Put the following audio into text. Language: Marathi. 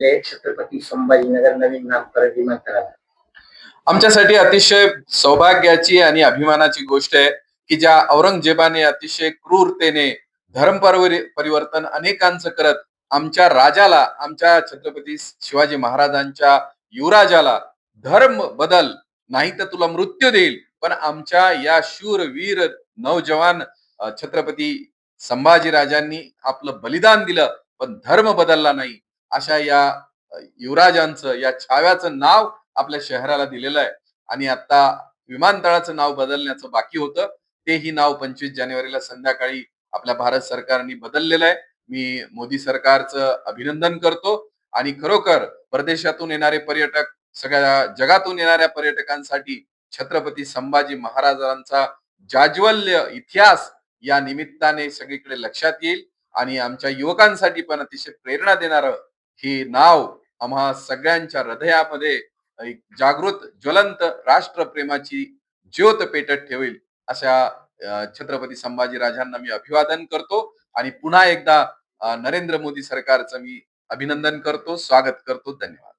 छत्रपती संभाजीनगर नवीन नामकरण विमानतळाला आमच्यासाठी अतिशय सौभाग्याची आणि अभिमानाची गोष्ट आहे की ज्या औरंगजेबाने अतिशय क्रूरतेने धर्म परिवर्तन अनेकांचं करत आमच्या राजाला आमच्या छत्रपती शिवाजी महाराजांच्या युवराजाला धर्म बदल नाही तर तुला मृत्यू देईल. पण आमच्या या शूर वीर नौजवान छत्रपती संभाजी राजांनी आपलं बलिदान दिलं पण धर्म बदलला नाही. अशा या युवराजांचं या छाव्याचं नाव आपल्या शहराला दिलेलं आहे. आणि आता विमानतळाचं नाव बदलण्याचं बाकी होतं. तेही नाव पंचवीस जानेवारीला संध्याकाळी आपल्या भारत सरकारने बदललेलं आहे. मी मोदी सरकारचं अभिनंदन करतो. आणि खरोखर परदेशातून येणारे पर्यटक सगळ्या जगातून येणाऱ्या पर्यटकांसाठी छत्रपती संभाजी महाराजांचा जाज्वल्य इतिहास या निमित्ताने सगळीकडे लक्षात येईल. आणि आमच्या युवकांसाठी पण अतिशय प्रेरणा देणारं हे नाव आम्हा सगळ्यांच्या हृदयामध्ये एक जागृत ज्वलंत राष्ट्रप्रेमाची ज्योत पेटत ठेवेल. अशा छत्रपती संभाजी राजांना मी अभिवादन करतो आणि पुन्हा एकदा नरेंद्र मोदी सरकारचं मी अभिनंदन करतो स्वागत करतो धन्यवाद.